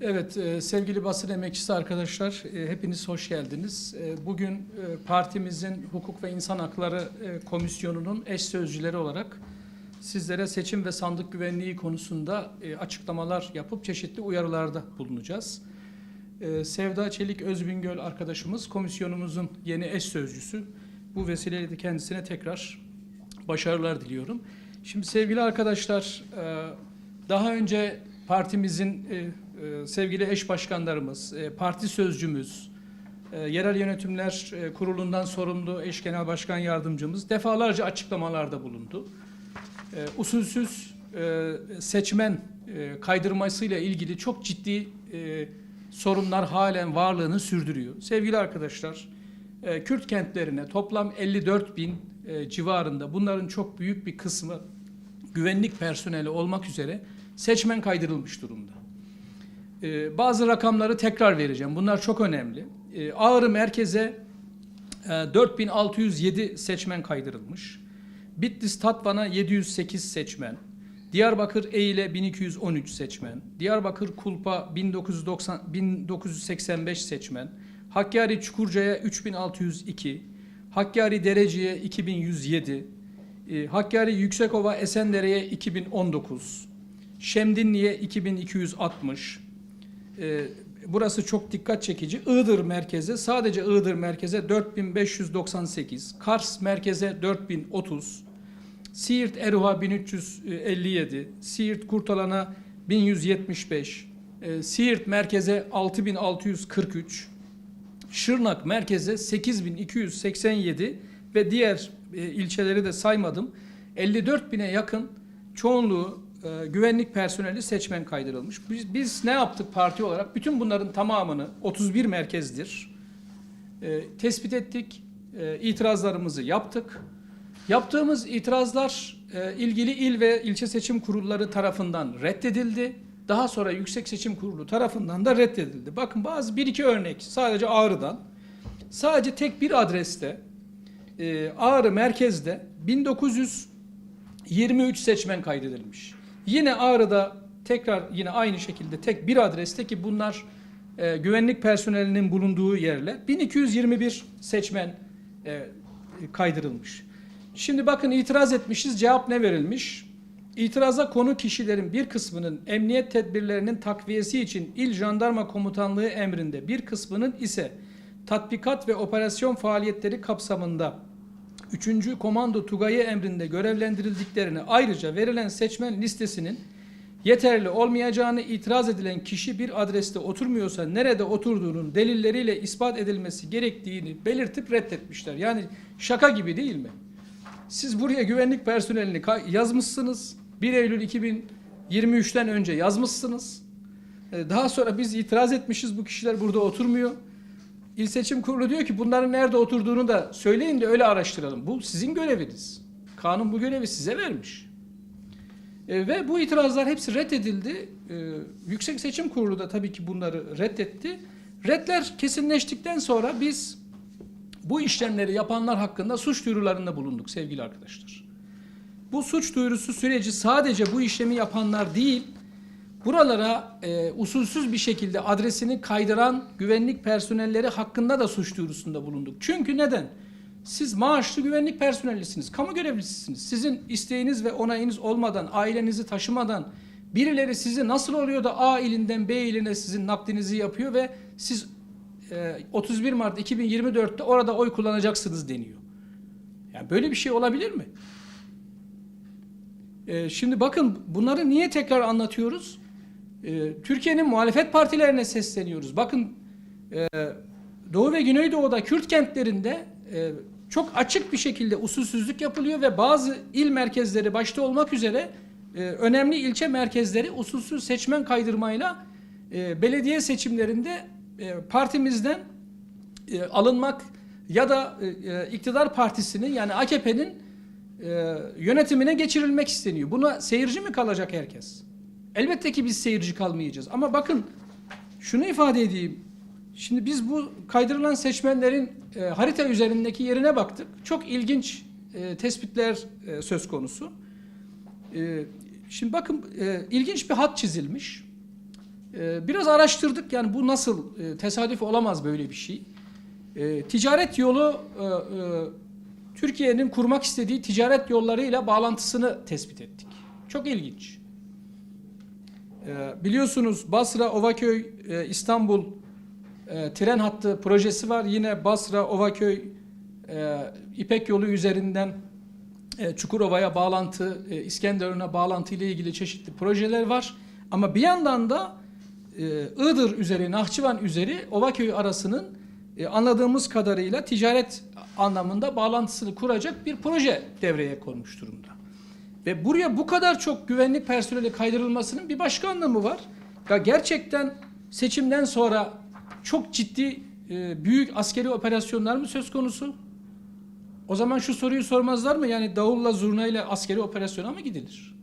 Evet, e, sevgili basın emekçisi arkadaşlar, e, hepiniz hoş geldiniz. E, Bugün e, partimizin Hukuk ve İnsan Hakları e, Komisyonu'nun eş sözcüleri olarak sizlere seçim ve sandık güvenliği konusunda e, açıklamalar yapıp çeşitli uyarılarda bulunacağız. E, Sevda Çelik Özbingöl arkadaşımız komisyonumuzun yeni eş sözcüsü. Bu vesileyle de kendisine tekrar başarılar diliyorum. Şimdi sevgili arkadaşlar, e, daha önce partimizin e, e, sevgili eş başkanlarımız, e, parti sözcümüz, e, yerel yönetimler e, kurulundan sorumlu eş genel başkan yardımcımız defalarca açıklamalarda bulundu. E, usulsüz e, seçmen e, kaydırmasıyla ilgili çok ciddi e, sorunlar halen varlığını sürdürüyor. Sevgili arkadaşlar, e, Kürt kentlerine toplam 54 bin e, civarında bunların çok büyük bir kısmı güvenlik personeli olmak üzere seçmen kaydırılmış durumda. Ee, bazı rakamları tekrar vereceğim. Bunlar çok önemli. Ee, Ağrı merkeze e, 4607 seçmen kaydırılmış. Bitlis Tatvan'a 708 seçmen. Diyarbakır Eyle 1213 seçmen. Diyarbakır Kulpa 1990 1985 seçmen. Hakkari Çukurca'ya 3602. Hakkari Derece'ye 2107. E, Hakkari Yüksekova Esendere'ye 2019. Şemdinli'ye 2260. E, burası çok dikkat çekici. Iğdır merkeze sadece Iğdır merkeze 4598. Kars merkeze 4030. Siirt Eruha 1357. Siirt Kurtalan'a 1175. E, Siirt merkeze 6643. Şırnak merkeze 8287 ve diğer e, ilçeleri de saymadım. 54 bine yakın çoğunluğu e, güvenlik personeli seçmen kaydırılmış. Biz, biz ne yaptık parti olarak? Bütün bunların tamamını 31 merkezdir. E, tespit ettik. E, itirazlarımızı yaptık. Yaptığımız itirazlar e, ilgili il ve ilçe seçim kurulları tarafından reddedildi. Daha sonra Yüksek Seçim Kurulu tarafından da reddedildi. Bakın bazı bir iki örnek sadece Ağrı'dan. Sadece tek bir adreste e, Ağrı merkezde 1923 seçmen kaydedilmiş. Yine Ağrı'da tekrar yine aynı şekilde tek bir adreste ki bunlar e, güvenlik personelinin bulunduğu yerle 1221 seçmen e, kaydırılmış. Şimdi bakın itiraz etmişiz cevap ne verilmiş? İtiraza konu kişilerin bir kısmının emniyet tedbirlerinin takviyesi için İl Jandarma Komutanlığı emrinde bir kısmının ise tatbikat ve operasyon faaliyetleri kapsamında 3. Komando Tugayı emrinde görevlendirildiklerini ayrıca verilen seçmen listesinin yeterli olmayacağını itiraz edilen kişi bir adreste oturmuyorsa nerede oturduğunun delilleriyle ispat edilmesi gerektiğini belirtip reddetmişler. Yani şaka gibi değil mi? Siz buraya güvenlik personelini yazmışsınız. 1 Eylül 2023'ten önce yazmışsınız. Ee, Daha sonra biz itiraz etmişiz bu kişiler burada oturmuyor. İl Seçim Kurulu diyor ki bunların nerede oturduğunu da söyleyin de öyle araştıralım. Bu sizin göreviniz. Kanun bu görevi size vermiş. E, ve bu itirazlar hepsi reddedildi. E, Yüksek Seçim Kurulu da tabii ki bunları reddetti. Redler kesinleştikten sonra biz bu işlemleri yapanlar hakkında suç duyurularında bulunduk sevgili arkadaşlar. Bu suç duyurusu süreci sadece bu işlemi yapanlar değil, buralara e, usulsüz bir şekilde adresini kaydıran güvenlik personelleri hakkında da suç duyurusunda bulunduk. Çünkü neden? Siz maaşlı güvenlik personelisiniz, kamu görevlisisiniz. Sizin isteğiniz ve onayınız olmadan, ailenizi taşımadan birileri sizi nasıl oluyor da A ilinden B iline sizin naklinizi yapıyor ve siz e, 31 Mart 2024'te orada oy kullanacaksınız deniyor. Yani böyle bir şey olabilir mi? E, şimdi bakın bunları niye tekrar anlatıyoruz? E, Türkiye'nin muhalefet partilerine sesleniyoruz. Bakın e, Doğu ve Güneydoğu'da Kürt kentlerinde e, çok açık bir şekilde usulsüzlük yapılıyor ve bazı il merkezleri başta olmak üzere e, önemli ilçe merkezleri usulsüz seçmen kaydırmayla e, belediye seçimlerinde e, partimizden e, alınmak ya da e, e, iktidar partisinin yani AKP'nin e, yönetimine geçirilmek isteniyor. Buna seyirci mi kalacak herkes? Elbette ki biz seyirci kalmayacağız. Ama bakın şunu ifade edeyim. Şimdi biz bu kaydırılan seçmenlerin e, harita üzerindeki yerine baktık. Çok ilginç e, tespitler e, söz konusu. E, şimdi bakın e, ilginç bir hat çizilmiş. E, biraz araştırdık yani bu nasıl e, tesadüf olamaz böyle bir şey. E, ticaret yolu e, e, Türkiye'nin kurmak istediği ticaret yollarıyla bağlantısını tespit ettik. Çok ilginç. E, biliyorsunuz Basra, Ovaköy, e, İstanbul e, tren hattı projesi var. Yine Basra, Ovaköy, e, İpek yolu üzerinden Çukurova'ya bağlantı, İskenderun'a bağlantı ile ilgili çeşitli projeler var. Ama bir yandan da e, Iğdır üzeri, Nahçıvan üzeri Ovaköy arasının anladığımız kadarıyla ticaret anlamında bağlantısını kuracak bir proje devreye konmuş durumda. Ve buraya bu kadar çok güvenlik personeli kaydırılmasının bir başka anlamı var. Ya gerçekten seçimden sonra çok ciddi e, büyük askeri operasyonlar mı söz konusu? O zaman şu soruyu sormazlar mı? Yani davulla zurnayla askeri operasyona mı gidilir?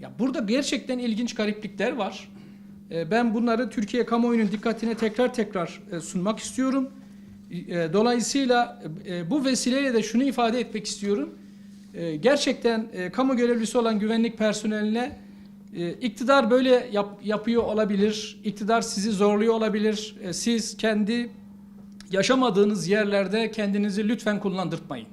Ya burada gerçekten ilginç gariplikler var. E, Ben bunları Türkiye kamuoyunun dikkatine tekrar tekrar e, sunmak istiyorum. E, Dolayısıyla e, bu vesileyle de şunu ifade etmek istiyorum. E, Gerçekten e, kamu görevlisi olan güvenlik personeline e, iktidar böyle yap- yapıyor olabilir, iktidar sizi zorluyor olabilir. E, Siz kendi yaşamadığınız yerlerde kendinizi lütfen kullandırtmayın.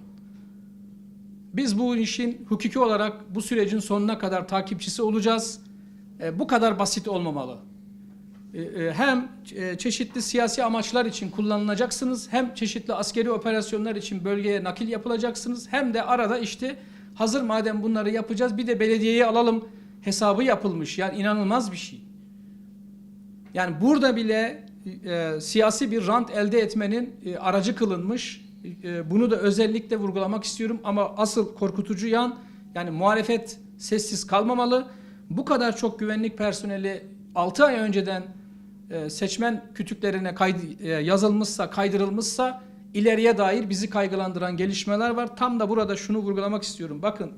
Biz bu işin hukuki olarak bu sürecin sonuna kadar takipçisi olacağız. E, bu kadar basit olmamalı. E, e, hem e, çeşitli siyasi amaçlar için kullanılacaksınız, hem çeşitli askeri operasyonlar için bölgeye nakil yapılacaksınız, hem de arada işte hazır madem bunları yapacağız bir de belediyeyi alalım hesabı yapılmış. Yani inanılmaz bir şey. Yani burada bile e, siyasi bir rant elde etmenin e, aracı kılınmış. E, bunu da özellikle vurgulamak istiyorum ama asıl korkutucu yan yani muhalefet sessiz kalmamalı. Bu kadar çok güvenlik personeli 6 ay önceden e, seçmen kütüklerine kaydı, e, yazılmışsa, kaydırılmışsa ileriye dair bizi kaygılandıran gelişmeler var. Tam da burada şunu vurgulamak istiyorum. Bakın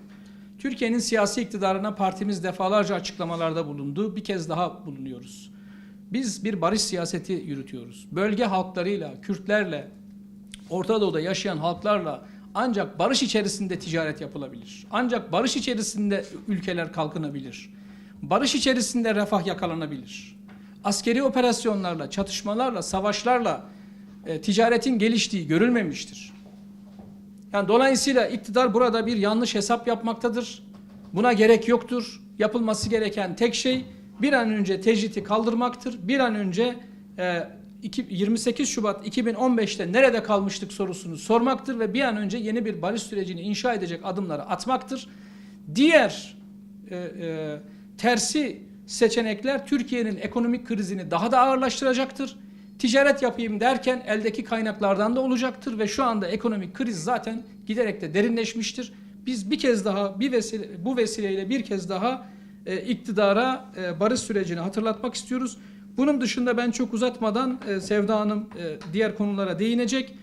Türkiye'nin siyasi iktidarına partimiz defalarca açıklamalarda bulundu. Bir kez daha bulunuyoruz. Biz bir barış siyaseti yürütüyoruz. Bölge halklarıyla, Kürtlerle, Orta Doğu'da yaşayan halklarla ancak barış içerisinde ticaret yapılabilir. Ancak barış içerisinde ülkeler kalkınabilir. Barış içerisinde refah yakalanabilir. Askeri operasyonlarla, çatışmalarla, savaşlarla e, ticaretin geliştiği görülmemiştir. Yani dolayısıyla iktidar burada bir yanlış hesap yapmaktadır. Buna gerek yoktur. Yapılması gereken tek şey bir an önce tecriti kaldırmaktır. Bir an önce e, iki- 28 Şubat 2015'te nerede kalmıştık sorusunu sormaktır ve bir an önce yeni bir barış sürecini inşa edecek adımları atmaktır. Diğer e, e, tersi seçenekler Türkiye'nin ekonomik krizini daha da ağırlaştıracaktır. Ticaret yapayım derken eldeki kaynaklardan da olacaktır ve şu anda ekonomik kriz zaten giderek de derinleşmiştir. Biz bir kez daha bir vesile, bu vesileyle bir kez daha e, iktidara e, barış sürecini hatırlatmak istiyoruz. Bunun dışında ben çok uzatmadan e, Sevda Hanım e, diğer konulara değinecek.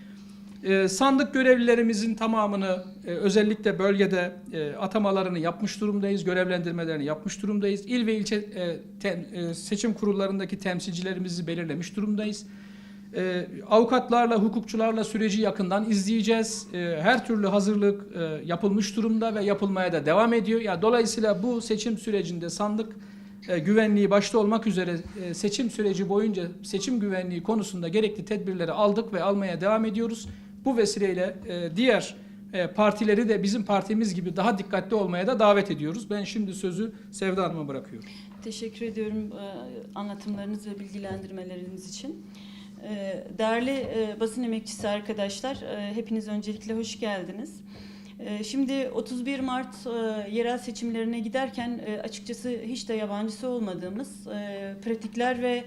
E, sandık görevlilerimizin tamamını e, özellikle bölgede e, atamalarını yapmış durumdayız, görevlendirmelerini yapmış durumdayız. İl ve ilçe e, seçim kurullarındaki temsilcilerimizi belirlemiş durumdayız. Avukatlarla, hukukçularla süreci yakından izleyeceğiz. Her türlü hazırlık yapılmış durumda ve yapılmaya da devam ediyor. Ya dolayısıyla bu seçim sürecinde sandık güvenliği başta olmak üzere seçim süreci boyunca seçim güvenliği konusunda gerekli tedbirleri aldık ve almaya devam ediyoruz. Bu vesileyle e, diğer e, partileri de bizim partimiz gibi daha dikkatli olmaya da davet ediyoruz. Ben şimdi sözü Sevda Hanım'a bırakıyorum. Teşekkür ediyorum e, anlatımlarınız ve bilgilendirmeleriniz için. E, Değerli e, basın emekçisi arkadaşlar, hepiniz öncelikle hoş geldiniz. Şimdi 31 Mart yerel seçimlerine giderken açıkçası hiç de yabancısı olmadığımız pratikler ve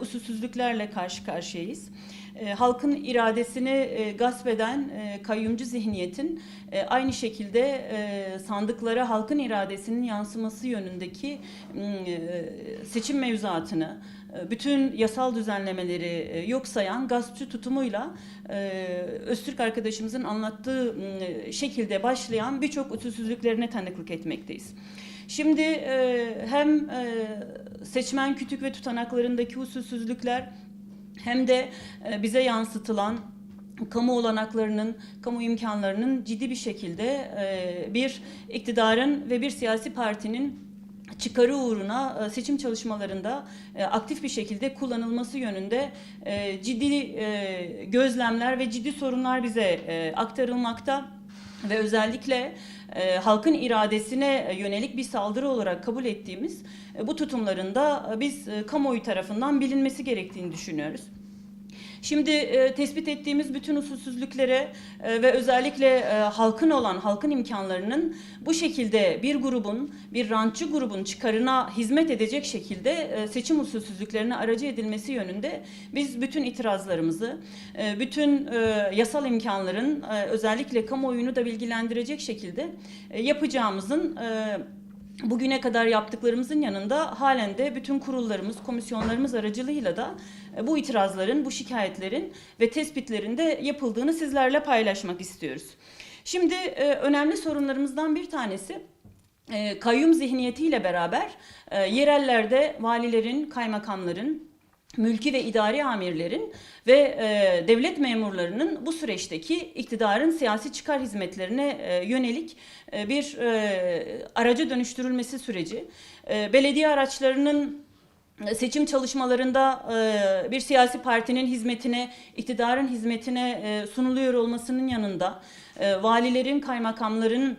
usulsüzlüklerle karşı karşıyayız. E, halkın iradesini e, gasp eden e, kayyumcu zihniyetin e, aynı şekilde e, sandıklara halkın iradesinin yansıması yönündeki e, seçim mevzuatını, e, bütün yasal düzenlemeleri e, yok sayan gaspçı tutumuyla e, Öztürk arkadaşımızın anlattığı şekilde başlayan birçok usulsüzlüklerine tanıklık etmekteyiz. Şimdi hem seçmen kütük ve tutanaklarındaki usulsüzlükler hem de e, bize yansıtılan kamu olanaklarının, kamu imkanlarının ciddi bir şekilde e, bir iktidarın ve bir siyasi partinin çıkarı uğruna e, seçim çalışmalarında aktif bir şekilde kullanılması yönünde ciddi gözlemler ve ciddi sorunlar bize aktarılmakta. Ve özellikle e, halkın iradesine yönelik bir saldırı olarak kabul ettiğimiz e, bu tutumlarında e, biz e, kamuoyu tarafından bilinmesi gerektiğini düşünüyoruz. Şimdi e, tespit ettiğimiz bütün usulsüzlüklere e, ve özellikle e, halkın olan halkın imkanlarının bu şekilde bir grubun, bir rantçı grubun çıkarına hizmet edecek şekilde e, seçim usulsüzlüklerine aracı edilmesi yönünde biz bütün itirazlarımızı, e, bütün e, yasal imkanların e, özellikle kamuoyunu da bilgilendirecek şekilde e, yapacağımızın e, bugüne kadar yaptıklarımızın yanında halen de bütün kurullarımız, komisyonlarımız aracılığıyla da e, bu itirazların, bu şikayetlerin ve tespitlerin de yapıldığını sizlerle paylaşmak istiyoruz. Şimdi e, önemli sorunlarımızdan bir tanesi e, kayyum zihniyetiyle beraber yerellerde valilerin, kaymakamların, mülki ve idari amirlerin ve e, devlet memurlarının bu süreçteki iktidarın siyasi çıkar hizmetlerine e, yönelik e, bir e, araca dönüştürülmesi süreci. E, belediye araçlarının seçim çalışmalarında e, bir siyasi partinin hizmetine, iktidarın hizmetine e, sunuluyor olmasının yanında e, valilerin, kaymakamların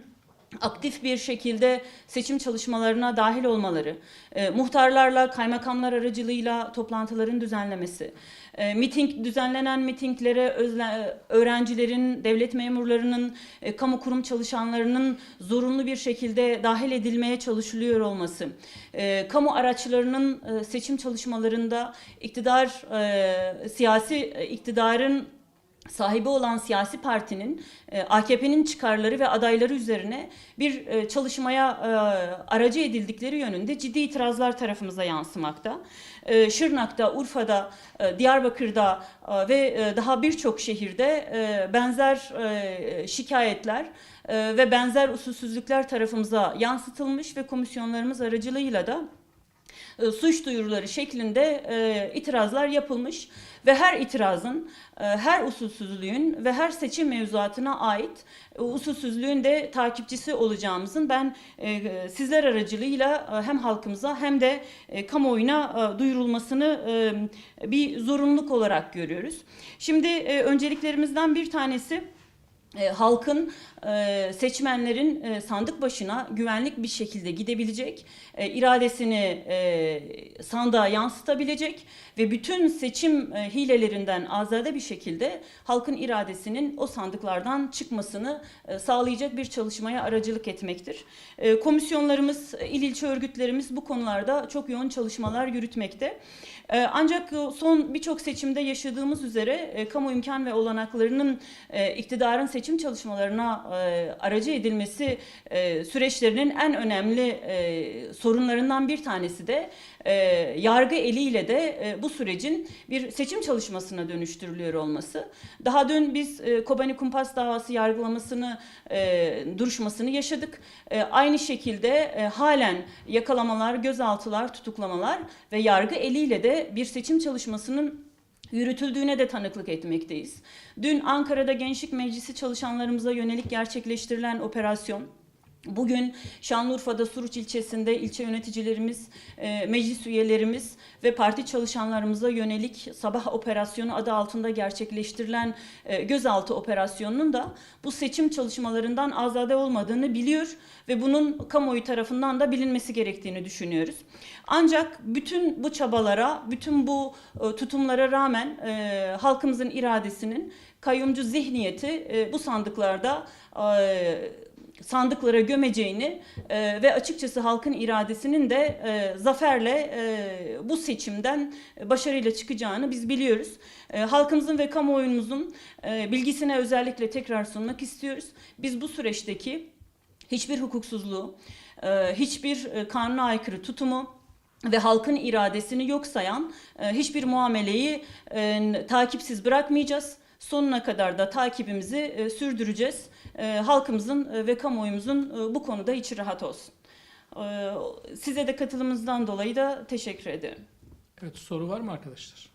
aktif bir şekilde seçim çalışmalarına dahil olmaları, e, muhtarlarla, kaymakamlar aracılığıyla toplantıların düzenlemesi, e, miting düzenlenen mitinglere özle- öğrencilerin, devlet memurlarının, e, kamu kurum çalışanlarının zorunlu bir şekilde dahil edilmeye çalışılıyor olması, e, kamu araçlarının e, seçim çalışmalarında iktidar, e, siyasi e, iktidarın sahibi olan siyasi partinin e, AKP'nin çıkarları ve adayları üzerine bir e, çalışmaya e, aracı edildikleri yönünde ciddi itirazlar tarafımıza yansımakta. Şırnak'ta, Urfa'da, Diyarbakır'da ve daha birçok şehirde benzer şikayetler ve benzer usulsüzlükler tarafımıza yansıtılmış ve komisyonlarımız aracılığıyla da e, suç duyuruları şeklinde e, itirazlar yapılmış ve her itirazın, e, her usulsüzlüğün ve her seçim mevzuatına ait e, usulsüzlüğün de takipçisi olacağımızın ben e, sizler aracılığıyla e, hem halkımıza hem de e, kamuoyuna e, duyurulmasını e, bir zorunluluk olarak görüyoruz. Şimdi e, önceliklerimizden bir tanesi e, halkın, e, seçmenlerin e, sandık başına güvenlik bir şekilde gidebilecek, e, iradesini e, sandığa yansıtabilecek ve bütün seçim e, hilelerinden azade bir şekilde halkın iradesinin o sandıklardan çıkmasını e, sağlayacak bir çalışmaya aracılık etmektir. E, komisyonlarımız, e, il ilçe örgütlerimiz bu konularda çok yoğun çalışmalar yürütmekte. E, Ancak son birçok seçimde yaşadığımız üzere e, kamu imkan ve olanaklarının iktidarın seçim çalışmalarına e, aracı edilmesi e, süreçlerinin en önemli e, sorunlarından bir tanesi de e, yargı eliyle de e, bu sürecin bir seçim çalışmasına dönüştürülüyor olması. Daha dün biz e, Kobani Kumpas davası yargılamasını, e, duruşmasını yaşadık. E, aynı şekilde e, halen yakalamalar, gözaltılar, tutuklamalar ve yargı eliyle de bir seçim çalışmasının yürütüldüğüne de tanıklık etmekteyiz. Dün Ankara'da Gençlik Meclisi çalışanlarımıza yönelik gerçekleştirilen operasyon Bugün Şanlıurfa'da Suruç ilçesinde ilçe yöneticilerimiz, e, meclis üyelerimiz ve parti çalışanlarımıza yönelik sabah operasyonu adı altında gerçekleştirilen e, gözaltı operasyonunun da bu seçim çalışmalarından azade olmadığını biliyor ve bunun kamuoyu tarafından da bilinmesi gerektiğini düşünüyoruz. Ancak bütün bu çabalara, bütün bu e, tutumlara rağmen halkımızın iradesinin kayyumcu zihniyeti bu sandıklarda sandıklara gömeceğini e, ve açıkçası halkın iradesinin de e, zaferle e, bu seçimden başarıyla çıkacağını biz biliyoruz. E, halkımızın ve kamuoyumuzun e, bilgisine özellikle tekrar sunmak istiyoruz. Biz bu süreçteki hiçbir hukuksuzluğu, e, hiçbir e, kanuna aykırı tutumu ve halkın iradesini yok sayan e, hiçbir muameleyi e, takipsiz bırakmayacağız. Sonuna kadar da takibimizi e, sürdüreceğiz. E, halkımızın e, ve kamuoyumuzun e, bu konuda içi rahat olsun. E, size de katılımınızdan dolayı da teşekkür ederim. Evet soru var mı arkadaşlar?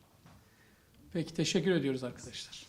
Peki teşekkür ediyoruz arkadaşlar.